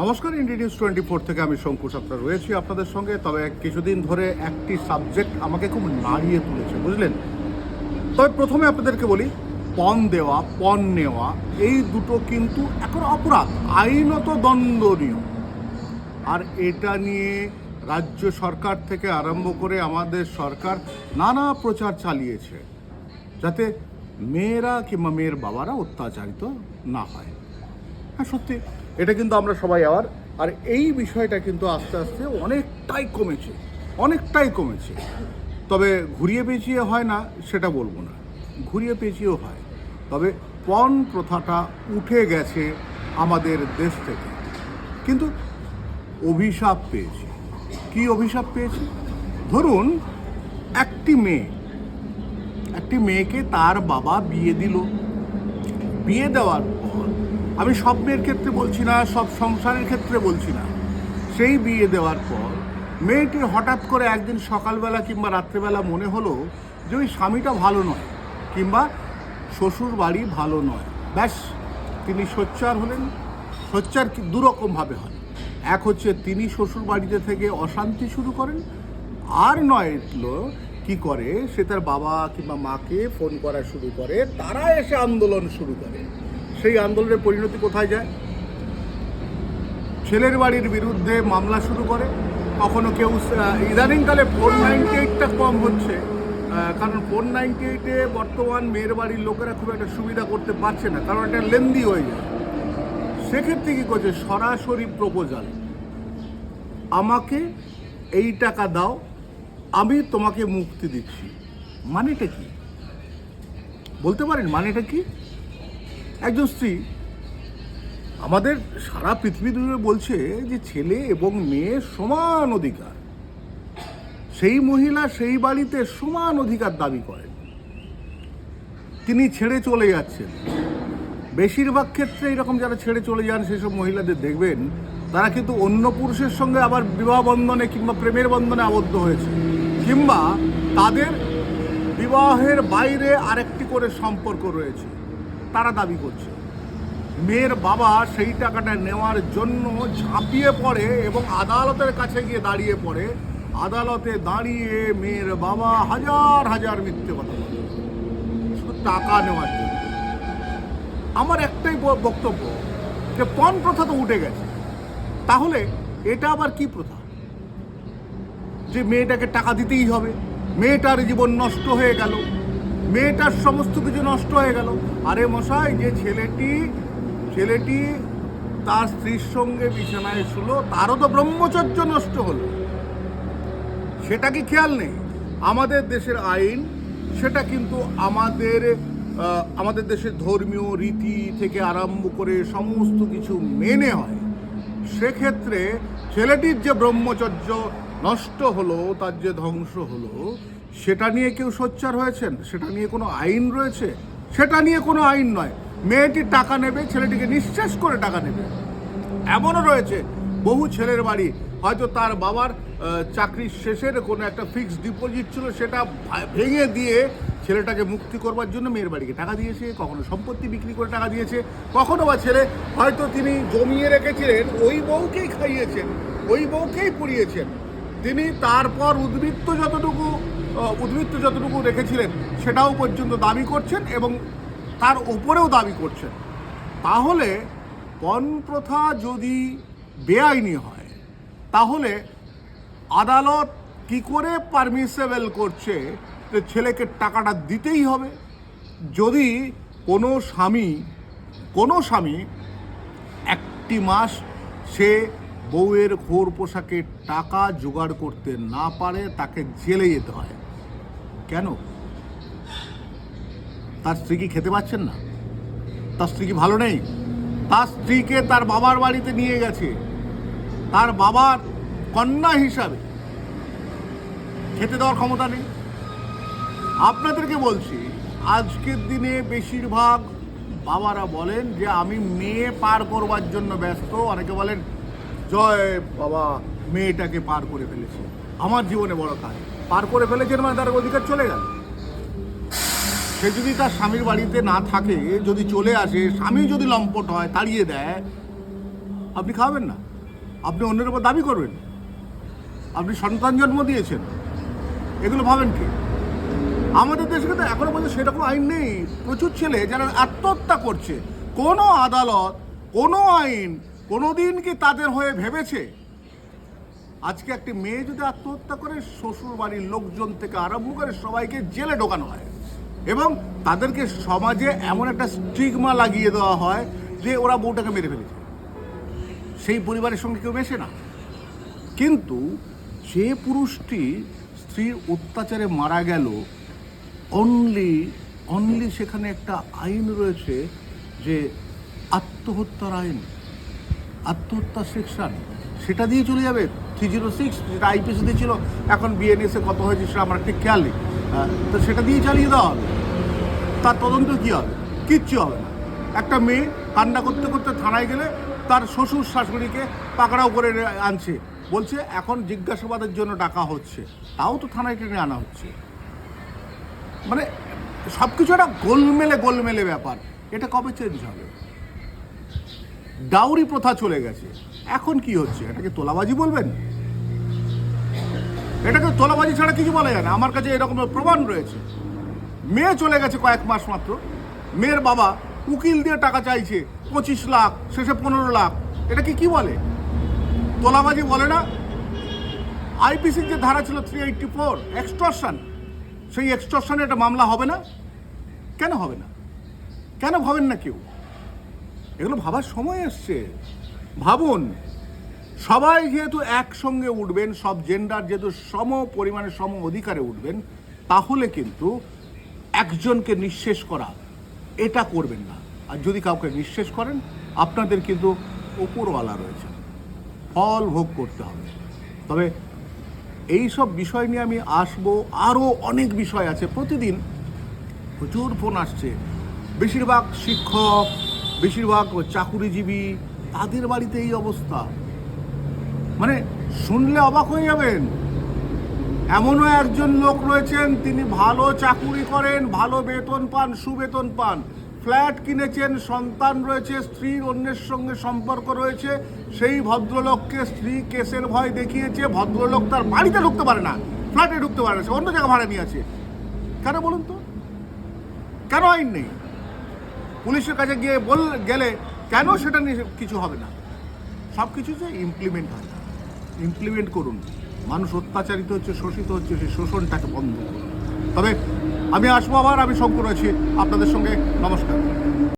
নমস্কার India news twenty four থেকে আমি শঙ্কু সত্তা রয়েছি আপনাদের সঙ্গে। তবে কিছুদিন ধরে একটি সাবজেক্ট আমাকে খুব নাড়িয়ে তুলেছে, বুঝলেন? তবে প্রথমে আপনাদেরকে বলি, পণ দেওয়া, পণ নেওয়া, এই দুটো কিন্তু এখন অপরাধ, আইনত দণ্ডনীয়। আর এটা নিয়ে রাজ্য সরকার থেকে আরম্ভ করে আমাদের সরকার নানা প্রচার চালিয়েছে, যাতে মেয়েরা কিংবা মেয়ের বাবারা অত্যাচারিত না হয়। হ্যাঁ সত্যি এটা কিন্তু আমরা সবাই আবার আর এই বিষয়টা কিন্তু আস্তে আস্তে অনেকটাই কমেছে অনেকটাই কমেছে। তবে ঘুরিয়ে পেঁচিয়ে হয় না, সেটা বলব না। ঘুরিয়ে পেঁচিয়েও হয়। তবে পণ প্রথাটা উঠে গেছে আমাদের দেশ থেকে। কিন্তু অভিশাপ পেয়েছি। কি অভিশাপ পেয়েছি? ধরুন, একটি মেয়ে, একটি মেয়েকে তার বাবা বিয়ে দিল। বিয়ে দেওয়ার আমি সব মেয়ের ক্ষেত্রে বলছি না, সব সংসারের ক্ষেত্রে বলছি না। সেই বিয়ে দেওয়ার পর মেয়েটির হঠাৎ করে একদিন সকালবেলা কিংবা রাত্রেবেলা মনে হলো যে ওই স্বামীটা ভালো নয়, কিংবা শ্বশুর বাড়ি ভালো নয়। ব্যাস, তিনি সোচ্চার হলেন। সোচ্চার দুরকমভাবে হয় এক হচ্ছে তিনি শ্বশুর বাড়িতে থেকে অশান্তি শুরু করেন। আর নয় কি করে, সে তার বাবা কিংবা মাকে ফোন করা শুরু করে, তারা এসে আন্দোলন শুরু করে। সেই আন্দোলনের পরিণতি কোথায় যায়? ছেলের বাড়ির বিরুদ্ধে মামলা শুরু করে। কখনো কেউ ইদানিংকালে ফোর নাইনটি এইটটা কম হচ্ছে। কারণ ফোর নাইনটি এইটে বর্তমান মেয়ের বাড়ির লোকেরা খুব একটা সুবিধা করতে পারছে না, কারণ এটা লেন্দি হয়ে যায়। সেক্ষেত্রে কী করছে? সরাসরি প্রপোজাল। আমাকে এই টাকা দাও, আমি তোমাকে মুক্তি দিচ্ছি। মানেটা কি? বলতে পারেন মানেটা কি? একজন স্ত্রী। আমাদের সারা পৃথিবী জুড়ে বলছে যে ছেলে এবং মেয়ে সমান অধিকার। সেই মহিলা সেই বাড়িতে সমান অধিকার দাবি করেন তিনি ছেড়ে চলে যাচ্ছেন। বেশিরভাগ ক্ষেত্রে এরকম যারা ছেড়ে চলে যান, সেসব মহিলাদের দেখবেন, তারা কিন্তু অন্য পুরুষের সঙ্গে আবার বিবাহ বন্ধনে কিংবা প্রেমের বন্ধনে আবদ্ধ হয়েছে। কিংবা তাদের বিবাহের বাইরে আরেকটি করে সম্পর্ক রয়েছে। তারা দাবি করছে। মেয়ের বাবা সেই টাকাটা নেওয়ার জন্য ঝাঁপিয়ে পড়ে এবং আদালতের কাছে গিয়ে দাঁড়িয়ে পড়ে। আদালতে দাঁড়িয়ে মেয়ের বাবা হাজার হাজার মিথ্যে কথা বলে। টাকা নেওয়ার জন্য। আমার একটাই বক্তব্য যে পণ প্রথা তো উঠে গেছে। তাহলে এটা আবার কি প্রথা? যে মেয়েটাকে টাকা দিতেই হবে। মেয়েটার জীবন নষ্ট হয়ে গেল। মেয়েটার সমস্ত কিছু নষ্ট হয়ে গেল। আরে মশাই, যে ছেলেটি ছেলেটি তার স্ত্রীর সঙ্গে বিছানায় শুলো, তারও তো ব্রহ্মচর্য নষ্ট হলো। সেটা কি খেয়াল নেই? আমাদের দেশের আইন, সেটা কিন্তু আমাদের আমাদের দেশের ধর্মীয় রীতি থেকে আরম্ভ করে সমস্ত কিছু মেনে হয়। সেক্ষেত্রে ছেলেটির যে ব্রহ্মচর্য নষ্ট হলো, তার যে ধ্বংস হলো সেটা নিয়ে কেউ সোচ্চার হয়েছেন? সেটা নিয়ে কোনো আইন রয়েছে? সেটা নিয়ে কোনো আইন নয়। মেয়েটি টাকা নেবে, ছেলেটিকে নিঃশেষ করে টাকা নেবে। এমনও রয়েছে, বহু ছেলের বাড়ি। হয়তো তার বাবার চাকরির শেষের কোনো একটা ফিক্সড ডিপোজিট ছিল, সেটা ভেঙে দিয়ে ছেলেটাকে মুক্তি করবার জন্য মেয়ের বাড়িকে টাকা দিয়েছে, কখনো সম্পত্তি বিক্রি করে টাকা দিয়েছে। কখনো বা ছেলে, হয়তো তিনি জমিয়ে রেখেছিলেন, ওই বউকেই খাইয়েছেন, ওই বউকেই পুড়িয়েছেন। তিনি তারপর উদ্বৃত্ত যতটুকু উদ্বৃত্ত যতটুকু রেখেছিলেন সেটাও পর্যন্ত দাবি করছেন এবং তার ওপরেও দাবি করছেন। তাহলে পণ প্রথা যদি বেআইনি হয়, তাহলে আদালত কি করে পারমিসেবল করছে যে ছেলেকে টাকাটা দিতেই হবে? যদি কোনো স্বামী কোনো স্বামী একটি মাস সে বউয়ের খোর পোশাকে টাকা জোগাড় করতে না পারে, তাকে জেলে যেতে হয়। কেন? তার স্ত্রী কি খেতে পাচ্ছেন না? তার স্ত্রী কি ভালো নেই? তার স্ত্রীকে তার বাবার বাড়িতে নিয়ে গেছে। তার বাবার কন্যা হিসাবে খেতে দেওয়ার ক্ষমতা নেই। আপনাদেরকে বলছি, আজকের দিনে বেশিরভাগ বাবারা বলেন যে আমি মেয়ে পার করবার জন্য ব্যস্ত। অনেকে বলেন, জয় বাবা, মেয়েটাকে পার করে ফেলেছি। আমার জীবনে বড় কাজ। পার করে ফেলেছেন মানে তার অধিকার চলে গেল। সে যদি তার স্বামীর বাড়িতে না থাকে, যদি চলে আসে, স্বামী যদি লম্পট হয়, তাড়িয়ে দেয়, আপনি খাওয়াবেন না। আপনি অন্যের উপর দাবি করবেন। আপনি সন্তান জন্ম দিয়েছেন। এগুলো ভাবেন কি? আমাদের দেশে কিন্তু এখনও পর্যন্ত সেরকম আইন নেই। প্রচুর ছেলে যারা আত্মহত্যা করছে। কোনো আদালত, কোনো আইন কোনোদিন কি তাদের হয়ে ভেবেছে? আজকে একটি মেয়ে যদি আত্মহত্যা করে শ্বশুর বাড়ির লোকজন থেকে আরম্ভ করে সবাইকে জেলে ঢোকানো হয় এবং তাদেরকে সমাজে এমন একটা স্টিগমা লাগিয়ে দেওয়া হয় যে ওরা বউটাকে মেরে ফেলেছে। সেই পরিবারের সঙ্গে কেউ মেশে না। কিন্তু যে পুরুষটি স্ত্রীর অত্যাচারে মারা গেল। অনলি অনলি সেখানে একটা আইন রয়েছে যে আত্মহত্যার আইন আত্মহত্যা সেকশন সেটা দিয়ে চলে যাবে? থ্রি জিরো সিক্স যেটা আইপিএসিতে ছিল, এখন বিএনএসে কত হয়েছে সেটা আমার ঠিক খেয়াল নেই। তো সেটা দিয়ে চালিয়ে দেওয়া হবে। তার তদন্ত কী হবে? কিচ্ছু হবে না। একটা মেয়ে কান্না করতে করতে থানায় গেলে তার শ্বশুর শাশুড়িকে পাকড়াও করে আনছে। বলছে, এখন জিজ্ঞাসাবাদের জন্য ডাকা হচ্ছে। তাও তো থানায় টেনে আনা হচ্ছে। মানে সব কিছু একটা গোলমেলে গোলমেলে ব্যাপার। এটা কবে চেঞ্জ হবে? ডাউরি প্রথা চলে গেছে। এখন কি হচ্ছে? এটাকে তোলাবাজি বলবেন? এটাকে তোলাবাজি ছাড়া কিছু বলা যায় না। আমার কাছে এরকম প্রমাণ রয়েছে। মেয়ে চলে গেছে কয়েক মাস মাত্র। মেয়ের বাবা উকিল দিয়ে টাকা চাইছে পঁচিশ লাখ, শেষে পনেরো লাখ। এটা কি কি বলে? তোলাবাজি বলে না? আইপিসির যে ধারা ছিল থ্রি এইটটি ফোর এক্সটর্শন সেই এক্সটর্শনে একটা মামলা হবে না? কেন হবে না? কেন ভাবেন না কেউ? এগুলো ভাবার সময় এসছে। ভাবুন, সবাই যেহেতু একসঙ্গে উঠবেন, সব জেন্ডার যেহেতু সম পরিমাণে, সম অধিকারে উঠবেন, তাহলে কিন্তু একজনকে নিঃশেষ করা, এটা করবেন না। আর যদি কাউকে নিঃশেষ করেন, আপনাদের কিন্তু ওপরওয়ালা রয়েছে। ফল ভোগ করতে হবে। তবে এই সব বিষয় নিয়ে আমি আসব আরও অনেক বিষয় আছে। প্রতিদিন প্রচুর ফোন আসছে। বেশিরভাগ শিক্ষক বেশিরভাগ চাকুরিজীবী তাদের বাড়িতে এই অবস্থা। মানে শুনলে অবাক হয়ে যাবেন। এমনও একজন লোক রয়েছেন, তিনি ভালো চাকুরি করেন, ভালো বেতন পান, সুবেতন পান। ফ্ল্যাট কিনেছেন, সন্তান রয়েছে, স্ত্রীর অন্যের সঙ্গে সম্পর্ক রয়েছে। সেই ভদ্রলোককে স্ত্রী কেসের ভয় দেখিয়েছে, ভদ্রলোক তার বাড়িতে ঢুকতে পারে না, ফ্ল্যাটে ঢুকতে পারে না অন্য জায়গা ভাড়া নিয়ে আছে। কেন বলুন তো? কেন আইন নেই? পুলিশের কাছে গিয়ে বল, গেলে কেন সেটা নিয়ে কিছু হবে না। সব কিছু যে ইমপ্লিমেন্ট হয়। ইমপ্লিমেন্ট করুন। মানুষ অত্যাচারিত হচ্ছে, শোষিত হচ্ছে, সেই শোষণটাকে বন্ধ করুন। তবে আমি আসব আবার, আমি শঙ্কর আছি। আপনাদের সঙ্গে নমস্কার।